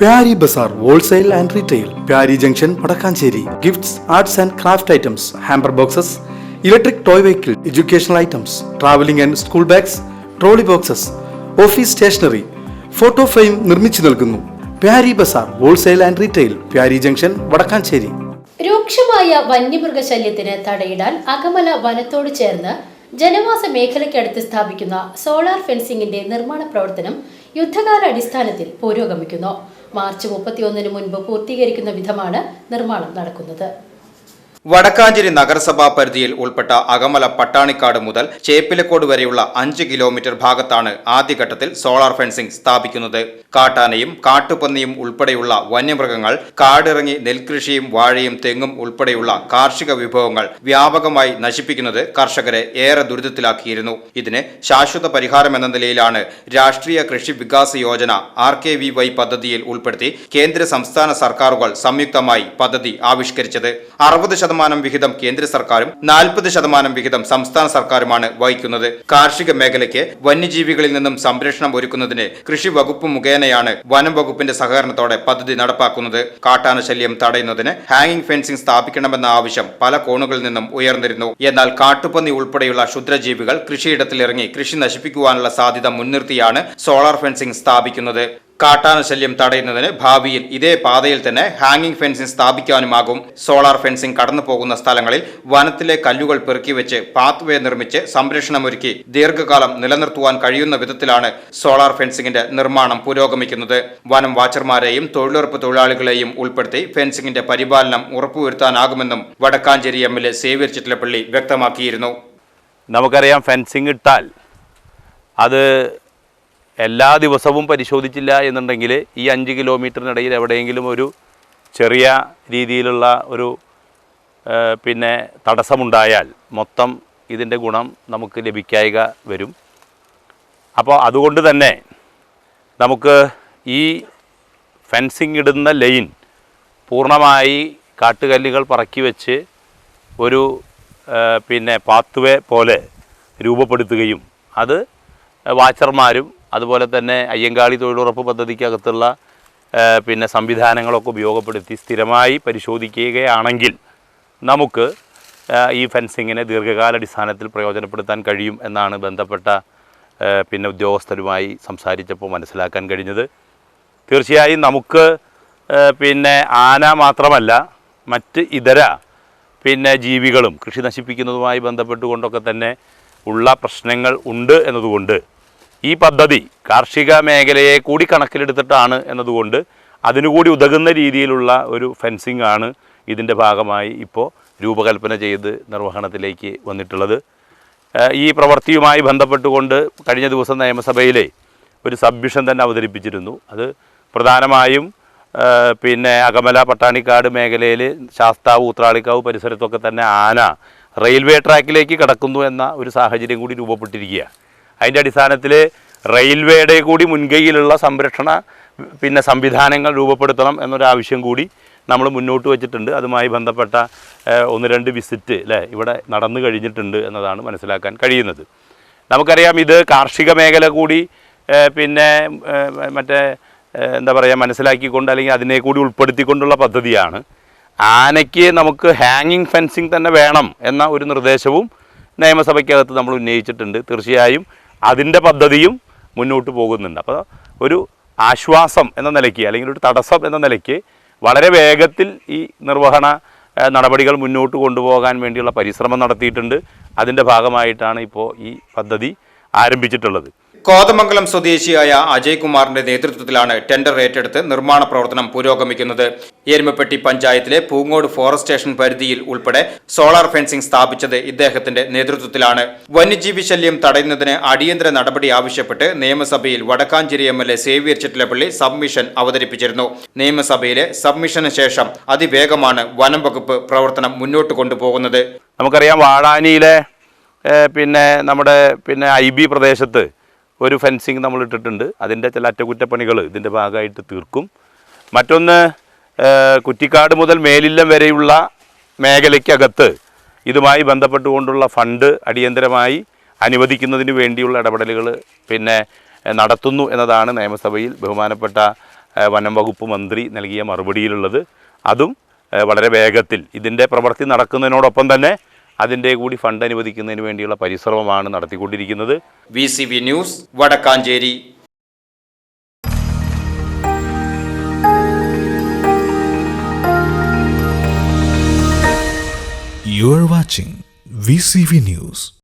Pyari Bazaar wholesale and retail Pyari junction Vadakkanchery. Gifts arts and craft items hamper boxes electric toy vehicle educational items travelling and school bags trolley boxes office stationery photo frame നിർമ്മിച്ചു നൽകുന്നു. Pyari Bazaar wholesale and retail Pyari junction Vadakkanchery. രൂക്ഷമായ വന്യമൃഗശല്യത്തിന് തടയിടാൻ അകമല വനത്തോട് ചേർന്ന് ജനവാസ മേഖലയ്ക്കടുത്ത് സ്ഥാപിക്കുന്ന solar ഫെൻസിംഗിന്റെ നിർമ്മാണ പ്രവർത്തനം യുദ്ധകാല അടിസ്ഥാനത്തിൽ പുരോഗമിക്കുന്നു. മാർച്ച് മുപ്പത്തിയൊന്നിന് മുൻപ് പൂർത്തീകരിക്കുന്ന വിധമാണ് നിർമ്മാണം നടക്കുന്നത് വടക്കാഞ്ചേരി നഗരസഭാ പരിധിയിൽ ഉൾപ്പെട്ട അകമല പട്ടാണിക്കാട് മുതൽ ചേപ്പിലക്കോട് വരെയുള്ള അഞ്ച് കിലോമീറ്റർ ഭാഗത്താണ് ആദ്യഘട്ടത്തിൽ സോളാർ ഫെൻസിംഗ് സ്ഥാപിക്കുന്നത്. കാട്ടാനയും കാട്ടുപന്നിയും ഉൾപ്പെടെയുള്ള വന്യമൃഗങ്ങൾ കാടിറങ്ങി നെൽകൃഷിയും വാഴയും തെങ്ങും ഉൾപ്പെടെയുള്ള കാർഷിക വിഭവങ്ങൾ വ്യാപകമായി നശിപ്പിക്കുന്നത് കർഷകരെ ഏറെ ദുരിതത്തിലാക്കിയിരുന്നു. ഇതിന് ശാശ്വത പരിഹാരം എന്ന നിലയിലാണ് Rashtriya Krishi Vikas Yojana R K V Y പദ്ധതിയിൽ ഉൾപ്പെടുത്തി കേന്ദ്ര സംസ്ഥാന സർക്കാരുകൾ സംയുക്തമായി പദ്ധതി ആവിഷ്കരിച്ചത്. അറുപത് ശതമാനം വിഹിതം കേന്ദ്ര സർക്കാരും നാൽപ്പത് ശതമാനം വിഹിതം സംസ്ഥാന സർക്കാരുമാണ് വഹിക്കുന്നത്. കാർഷിക മേഖലയ്ക്ക് വന്യജീവികളിൽ നിന്നും സംരക്ഷണം ഒരുക്കുന്നതിന് കൃഷി വകുപ്പ് മുഖേനയാണ് വനം വകുപ്പിന്റെ സഹകരണത്തോടെ പദ്ധതി നടപ്പാക്കുന്നത്. കാട്ടാന ശല്യം തടയുന്നതിന് ഹാങ്ങിംഗ് ഫെൻസിംഗ് സ്ഥാപിക്കണമെന്ന ആവശ്യം പല കോണുകളിൽ നിന്നും ഉയർന്നിരുന്നു. എന്നാൽ കാട്ടുപന്നി ഉൾപ്പെടെയുള്ള ക്ഷുദ്രജീവികൾ കൃഷിയിടത്തിലിറങ്ങി കൃഷി നശിപ്പിക്കുവാനുള്ള സാധ്യത മുൻനിർത്തിയാണ് സോളാർ ഫെൻസിംഗ് സ്ഥാപിക്കുന്നത്. കാട്ടാന ശല്യം തടയുന്നതിന് ഭാവിയിൽ ഇതേ പാതയിൽ തന്നെ ഹാങ്ങിംഗ് ഫെൻസിംഗ് സ്ഥാപിക്കാനുമാകും. സോളാർ ഫെൻസിംഗ് കടന്നു പോകുന്ന സ്ഥലങ്ങളിൽ വനത്തിലെ കല്ലുകൾ പെറുക്കി വെച്ച് പാത്വേ നിർമ്മിച്ച് സംരക്ഷണമൊരുക്കി ദീർഘകാലം നിലനിർത്തുവാൻ കഴിയുന്ന വിധത്തിലാണ് സോളാർ ഫെൻസിംഗിന്റെ നിർമ്മാണം പുരോഗമിക്കുന്നത്. വനം വാച്ചർമാരെയും തൊഴിലുറപ്പ് തൊഴിലാളികളെയും ഉൾപ്പെടുത്തി ഫെൻസിംഗിന്റെ പരിപാലനം ഉറപ്പുവരുത്താനാകുമെന്നും Vadakkanchery M L A Xavier Chittilappilly വ്യക്തമാക്കിയിരുന്നു. നമുക്കറിയാം ഫെൻസിംഗ് ഇട്ടാൽ അത് എല്ലാ ദിവസവും പരിശോധിച്ചില്ല എന്നുണ്ടെങ്കിൽ ഈ അഞ്ച് കിലോമീറ്ററിനിടയിൽ എവിടെയെങ്കിലും ഒരു ചെറിയ രീതിയിലുള്ള ഒരു പിന്നെ തടസ്സമുണ്ടായാൽ മൊത്തം ഇതിന്റെ ഗുണം നമുക്ക് ലഭിക്കായിക വരും. അപ്പോൾ അതുകൊണ്ട് തന്നെ നമുക്ക് ഈ ഫെൻസിങ് ഇടുന്ന ലൈൻ പൂർണമായി കാട്ടുകല്ലുകൾ പറക്കി വെച്ച് ഒരു പിന്നെ പാത്വേ പോലെ രൂപപ്പെടുത്തുകയും അത് വാച്ചർമാരും അതുപോലെ തന്നെ അയ്യങ്കാളി തൊഴിലുറപ്പ് പദ്ധതിക്കകത്തുള്ള പിന്നെ സംവിധാനങ്ങളൊക്കെ ഉപയോഗപ്പെടുത്തി സ്ഥിരമായി പരിശോധിക്കുകയാണെങ്കിൽ നമുക്ക് ഈ ഫെൻസിങ്ങിനെ ദീർഘകാലാടിസ്ഥാനത്തിൽ പ്രയോജനപ്പെടുത്താൻ കഴിയും എന്നാണ് ബന്ധപ്പെട്ട പിന്നെ ഉദ്യോഗസ്ഥരുമായി സംസാരിച്ചപ്പോൾ മനസ്സിലാക്കാൻ കഴിഞ്ഞത്. തീർച്ചയായും നമുക്ക് പിന്നെ ആന മാത്രമല്ല മറ്റ് ഇതര പിന്നെ ജീവികളും കൃഷി നശിപ്പിക്കുന്നതുമായി ബന്ധപ്പെട്ടുകൊണ്ടൊക്കെ തന്നെ ഉള്ള പ്രശ്നങ്ങൾ ഉണ്ട് എന്നതുകൊണ്ട് ഈ പദ്ധതി കാർഷിക മേഖലയെ കൂടി കണക്കിലെടുത്തിട്ടാണ് എന്നതുകൊണ്ട് അതിനുകൂടി ഉതകുന്ന രീതിയിലുള്ള ഒരു ഫെൻസിംഗ് ആണ് ഇതിന്റെ ഭാഗമായി ഇപ്പോൾ രൂപകൽപ്പന ചെയ്ത് നിർവഹണത്തിലേക്ക് വന്നിട്ടുള്ളത്. ഈ പ്രവൃത്തിയുമായി ബന്ധപ്പെട്ടുകൊണ്ട് കഴിഞ്ഞ ദിവസം നിയമസഭയിലെ ഒരു സബ്മിഷൻ തന്നെ അവതരിപ്പിച്ചിരുന്നു. അത് പ്രധാനമായും പിന്നെ അകമല പട്ടാണിക്കാട് മേഖലയിൽ ശാസ്താവ് ഊത്രാളിക്കാവ് പരിസരത്തൊക്കെ തന്നെ ആന റെയിൽവേ ട്രാക്കിലേക്ക് കടക്കുന്നു എന്ന ഒരു സാഹചര്യം കൂടി രൂപപ്പെട്ടിരിക്കുക അതിന്റെ അടിസ്ഥാനത്തിൽ റെയിൽവേയുടെ കൂടി മുൻകൈയിലുള്ള സംരക്ഷണ പിന്നെ സംവിധാനങ്ങൾ രൂപപ്പെടുത്തണം എന്നൊരാവശ്യം കൂടി നമ്മൾ മുന്നോട്ട് വെച്ചിട്ടുണ്ട്. അതുമായി ബന്ധപ്പെട്ട ഒന്ന് രണ്ട് വിസിറ്റ് അല്ലേ ഇവിടെ നടന്നു കഴിഞ്ഞിട്ടുണ്ട് എന്നതാണ് മനസ്സിലാക്കാൻ കഴിയുന്നത്. നമുക്കറിയാം ഇത് കാർഷിക മേഖല കൂടി പിന്നെ മറ്റേ എന്താ പറയുക മനസ്സിലാക്കിക്കൊണ്ട് അല്ലെങ്കിൽ അതിനെ കൂടി ഉൾപ്പെടുത്തിക്കൊണ്ടുള്ള പദ്ധതിയാണ്. ആനയ്ക്ക് നമുക്ക് ഹാങ്ങിങ് ഫെൻസിങ് തന്നെ വേണം എന്ന ഒരു നിർദ്ദേശവും നിയമസഭയ്ക്കകത്ത് നമ്മൾ ഉന്നയിച്ചിട്ടുണ്ട്. തീർച്ചയായും അതിന്റെ പദ്ധതിയും മുന്നോട്ട് പോകുന്നുണ്ട്. അപ്പോൾ ഒരു ആശ്വാസം എന്ന നിലയ്ക്ക് അല്ലെങ്കിൽ ഒരു തടസ്സം എന്ന നിലയ്ക്ക് വളരെ വേഗത്തിൽ ഈ നിർവഹണ നടപടികൾ മുന്നോട്ട് കൊണ്ടുപോകാൻ വേണ്ടിയുള്ള പരിശ്രമം നടത്തിയിട്ടുണ്ട്. അതിന്റെ ഭാഗമായിട്ടാണ് ഇപ്പോൾ ഈ പദ്ധതി ആരംഭിച്ചിട്ടുള്ളത്. കോതമംഗലം സ്വദേശിയായ അജയ്കുമാറിന്റെ നേതൃത്വത്തിലാണ് ടെൻഡർ ഏറ്റെടുത്ത് നിർമ്മാണ പ്രവർത്തനം പുരോഗമിക്കുന്നത്. എരുമപ്പെട്ടി പഞ്ചായത്തിലെ പൂങ്ങോട് ഫോറസ്റ്റ് സ്റ്റേഷൻ പരിധിയിൽ ഉൾപ്പെടെ സോളാർ ഫെൻസിംഗ് സ്ഥാപിച്ചത് ഇദ്ദേഹത്തിന്റെ നേതൃത്വത്തിലാണ്. വന്യജീവി ശല്യം തടയുന്നതിന് അടിയന്തര നടപടി ആവശ്യപ്പെട്ട് നിയമസഭയിൽ Vadakkanchery M L A Xavier Chittilappilly submission അവതരിപ്പിച്ചിരുന്നു. നിയമസഭയിലെ സബ്മിഷന് ശേഷം അതിവേഗമാണ് വനം വകുപ്പ് പ്രവർത്തനം മുന്നോട്ട് കൊണ്ടുപോകുന്നത്. നമുക്കറിയാം വാഴാനിയിലെ പിന്നെ നമ്മുടെ പിന്നെ ഐ ബി പ്രദേശത്ത് ഒരു ഫെൻസിങ് നമ്മൾ ഇട്ടിട്ടുണ്ട് അതിന്റെ ചില അറ്റകുറ്റപ്പണികൾ ഇതിന്റെ ഭാഗമായിട്ട് തീർക്കും. മറ്റൊന്ന് കുറ്റിക്കാട് മുതൽ മേലില്ലം വരെയുള്ള മേഖലയ്ക്കകത്ത് ഇതുമായി ബന്ധപ്പെട്ടുകൊണ്ടുള്ള ഫണ്ട് അടിയന്തരമായി അനുവദിക്കുന്നതിന് വേണ്ടിയുള്ള ഇടപെടലുകൾ പിന്നെ നടത്തുന്നു എന്നതാണ് നിയമസഭയിൽ ബഹുമാനപ്പെട്ട വനം വകുപ്പ് മന്ത്രി നൽകിയ മറുപടിയിലുള്ളത്. അതും വളരെ വേഗത്തിൽ ഇതിന്റെ പ്രവൃത്തി നടക്കുന്നതിനോടൊപ്പം തന്നെ അതിന്റെ കൂടി ഫണ്ട് അനുവദിക്കുന്നതിന് വേണ്ടിയുള്ള പരിശ്രമമാണ് നടത്തിക്കൊണ്ടിരിക്കുന്നത് V C V news Vadakkanchery You are watching VCV News.